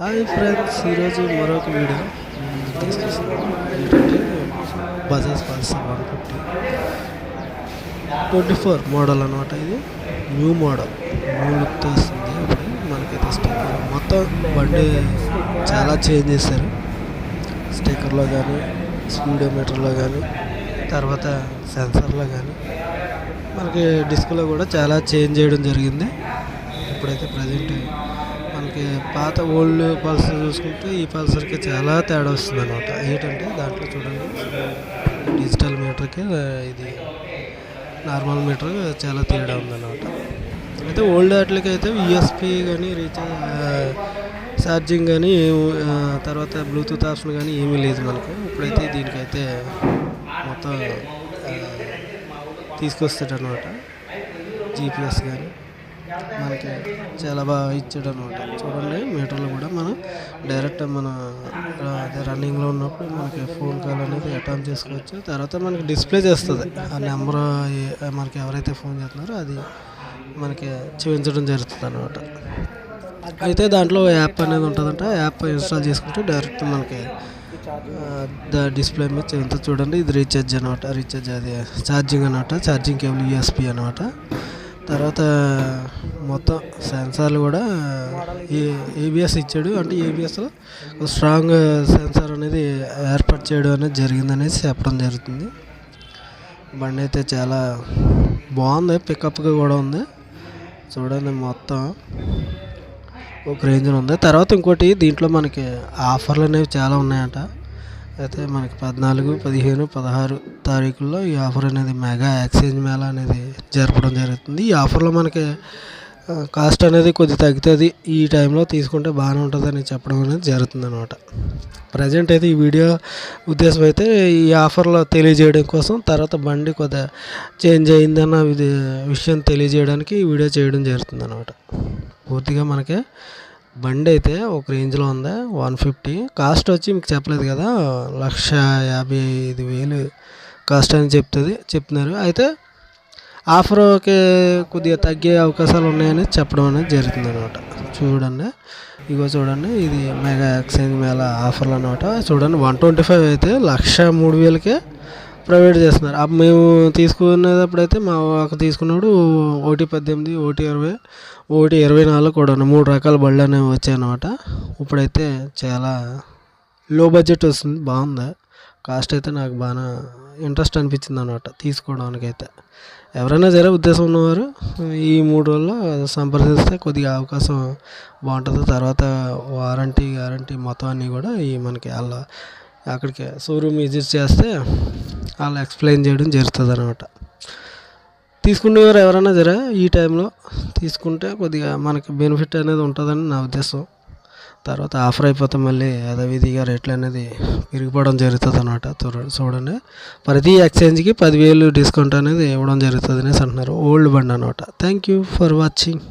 Hi friends ఈరోజు మరొక video ముందుకు ఏంటంటే Bajaj Pulsar one fifty twenty four model అనమాట ఇది న్యూ మోడల్ న్యూ లుక్ వస్తుంది ఇప్పుడు మనకైతే స్టిక్కర్ మొత్తం బండి చాలా చేంజ్ చేశారు. స్టిక్కర్లో కానీ స్పీడోమీటర్లో కానీ తర్వాత సెన్సర్లో కానీ మనకి డిస్క్లో కూడా చాలా చేంజ్ చేయడం జరిగింది. ఇప్పుడైతే ప్రజెంట్ మనకి పాత ఓల్డ్ పల్సర్ చూసుకుంటే ఈ పల్సర్కి చాలా తేడా వస్తుంది అనమాట ఏంటంటే దాంట్లో చూడండి డిజిటల్ మీటర్కి ఇది నార్మల్ మీటర్ చాలా తేడా ఉందన్నమాట. అయితే ఓల్డ్ వాటికి అయితే యూఎస్పి కానీ రీఛార్జ్ ఛార్జింగ్ కానీ తర్వాత బ్లూటూత్ ఆప్షన్ కానీ ఏమీ లేదు మనకు. ఇప్పుడైతే దీనికైతే మొత్తం తీసుకొస్తాడనమాట తీసుకొస్తాడు జీపీఎస్ కానీ మనకి చాలా బాగా ఇచ్చాడు అనమాట చూడండి మీటర్లో కూడా మనం డైరెక్ట్ మన అదే రన్నింగ్లో ఉన్నప్పుడు మనకి ఫోన్ కాల్ అనేది అటెండ్ చేసుకోవచ్చు. తర్వాత మనకి డిస్ప్లే చేస్తుంది. ఆ నెంబర్ మనకి ఎవరైతే ఫోన్ చేస్తున్నారో అది మనకి చూపించడం జరుగుతుంది అనమాట అయితే దాంట్లో యాప్ అనేది ఉంటుందంట. యాప్ ఇన్స్టాల్ చేసుకుంటే డైరెక్ట్ మనకి డిస్ప్లే మీద ఎంత చూడండి ఇది రీఛార్జ్ అనమాట. రీఛార్జ్ అది ఛార్జింగ్ అనమాట. ఛార్జింగ్ కేబుల్ యూఎస్పి అనమాట. తర్వాత మొత్తం సెన్సార్లు కూడా ఏ ఏబిఎస్ ఇచ్చాడు. అంటే ఏబిఎస్లో స్ట్రాంగ్ సెన్సార్ అనేది ఏర్పాటు చేయడం అనేది జరిగిందనేసి చెప్పడం జరుగుతుంది. బండి అయితే చాలా బాగుంది. పికప్గా కూడా ఉంది. చూడండి మొత్తం ఒక రేంజ్లో ఉంది. తర్వాత ఇంకోటి దీంట్లో మనకి ఆఫర్లు అనేవి చాలా ఉన్నాయంట. అయితే మనకి పద్నాలుగు పదిహేను పదహారు తారీఖుల్లో ఈ ఆఫర్ అనేది మెగా ఎక్స్చేంజ్ మేళా అనేది జరపడం జరుగుతుంది. ఈ ఆఫర్లో మనకి కాస్ట్ అనేది కొద్ది తగ్గుతుంది. ఈ టైంలో తీసుకుంటే బాగానే ఉంటుందని చెప్పడం అనేది జరుగుతుంది అనమాట ప్రజెంట్ అయితే ఈ వీడియో ఉద్దేశం అయితే ఈ ఆఫర్లో తెలియజేయడం కోసం తర్వాత బండి కొద్దిగా చేంజ్ అయిందన్న ఇది విషయం తెలియజేయడానికి ఈ వీడియో చేయడం జరుగుతుంది అనమాట పూర్తిగా మనకి బండి అయితే ఒక రేంజ్లో ఉంది? One fifty. కాస్ట్ వచ్చి మీకు చెప్పలేదు కదా లక్ష యాభై ఐదు వేలు కాస్ట్ అని చెప్తుంది చెప్తున్నారు. అయితే ఆఫర్కి కొద్దిగా తగ్గే అవకాశాలు ఉన్నాయని చెప్పడం అనేది జరుగుతుంది అనమాట చూడండి. ఇగో చూడండి ఇది మెగా ఎక్స్చేంజ్ మేళ ఆఫర్లు అనమాట చూడండి వన్ ట్వంటీ ఫైవ్ అయితే లక్ష మూడు వేలకే ప్రొవైడ్ చేస్తున్నారు. అప్పుడు మేము తీసుకునేటప్పుడైతే మా ఒక తీసుకున్నప్పుడు ఒకటి పద్దెనిమిది ఒకటి ఇరవై ఒకటి ఇరవై నాలుగు కూడా మూడు రకాల బళ్ళు అనేవి వచ్చాయన్నమాట. ఇప్పుడైతే చాలా లో బడ్జెట్ వస్తుంది బాగుంది. కాస్ట్ అయితే నాకు బాగా ఇంట్రెస్ట్ అనిపించింది అనమాట తీసుకోవడానికైతే. ఎవరైనా సరే ఉద్దేశం ఉన్నవారు ఈ మూడు రోజుల్లో సంప్రదిస్తే కొద్దిగా అవకాశం బాగుంటుంది. తర్వాత వారంటీ గ్యారంటీ మొత్తం అన్నీ కూడా ఈ మనకి వాళ్ళ అక్కడికి షోరూమ్ విజిట్ చేస్తే వాళ్ళు ఎక్స్ప్లెయిన్ చేయడం జరుగుతుంది అనమాట తీసుకునేవారు ఎవరైనా సరే ఈ టైంలో తీసుకుంటే కొద్దిగా మనకి బెనిఫిట్ అనేది ఉంటుందని నా ఉద్దేశం. తర్వాత ఆఫర్ అయిపోతే మళ్ళీ యథావిధిగా రేట్లు అనేది పెరిగిపోవడం జరుగుతుంది అనమాట చూడండి. ప్రతి ఎక్స్చేంజ్కి పదివేలు డిస్కౌంట్ అనేది ఇవ్వడం జరుగుతుంది అనేసి అంటున్నారు. ఓల్డ్ బండ్ అనమాట థ్యాంక్ యూ ఫర్ వాచింగ్.